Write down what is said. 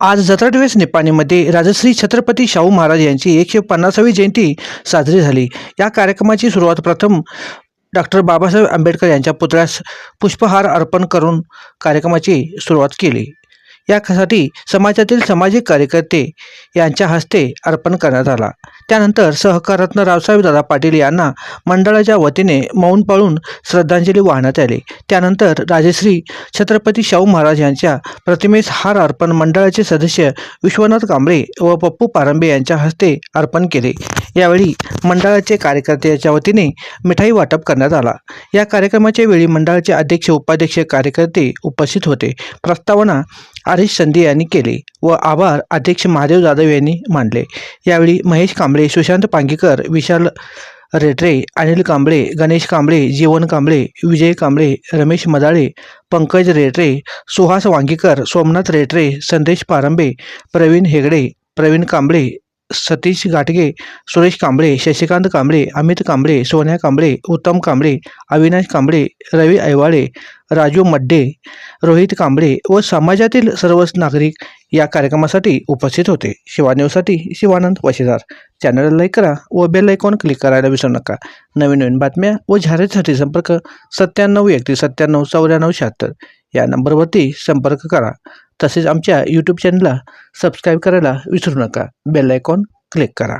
आज जत्रा दिवस निपाणीमध्ये राजश्री छत्रपती शाहू महाराज यांची एकशे पन्नासावी जयंती साजरी झाली. या कार्यक्रमाची सुरुवात प्रथम डॉक्टर बाबासाहेब आंबेडकर यांच्या पुतळ्यास पुष्पहार अर्पण करून कार्यक्रमाची सुरुवात केली. यासाठी समाजातील सामाजिक कार्यकर्ते यांच्या हस्ते अर्पण करण्यात आला. त्यानंतर सहकाररत्न रावसाहेबदादा पाटील यांना मंडळाच्या वतीने मौन पाळून श्रद्धांजली वाहण्यात आली. त्यानंतर राजश्री छत्रपती शाहू महाराज यांच्या प्रतिमेस हार अर्पण मंडळाचे सदस्य विश्वनाथ कांबळे व पप्पू पारंबे यांच्या हस्ते अर्पण केले. यावेळी मंडळाचे कार्यकर्त्याच्या वतीने मिठाई वाटप करण्यात आला. या कार्यक्रमाच्या वेळी मंडळाचे अध्यक्ष उपाध्यक्ष कार्यकर्ते उपस्थित होते. प्रस्तावना आरिश संधी यांनी केली व आभार अध्यक्ष महादेव जाधव यांनी मांडले यावेळी महेश कांबळे सुशांत पांगीकर विशाल रेटरे अनिल कांबळे गणेश कांबळे जीवन कांबळे विजय कांबळे रमेश मदाळे पंकज रेटरे सुहास वांगीकर सोमनाथ रेटरे संदेश पारंबे प्रवीण हेगडे प्रवीण कांबळे सतीश घाटगे सुरेश कांबळे शशिकांत कांबळे अमित कांबळे सोन्या कांबळे उत्तम कांबळे अविनाश कांबळे रवी ऐवाळे राजू मड्डे रोहित कांबळे व समाजातील सर्वच नागरिक या कार्यक्रमासाठी उपस्थित होते. शिवान्यूजसाठी शिवानंद पशेदार चॅनलला लाईक करा व बेल ऐकॉन क्लिक करायला विसरू नका. नवीन नवीन बातम्या व जाहिरातीसाठी संपर्क सत्त्याण्णव एकतीस सत्त्याण्णव चौऱ्याण्णव शहात्तर या नंबरवरती संपर्क करा. तसेच आमच्या यूट्यूब चॅनलला सबस्क्राईब करायला विसरू नका. बेल आयकॉन क्लिक करा.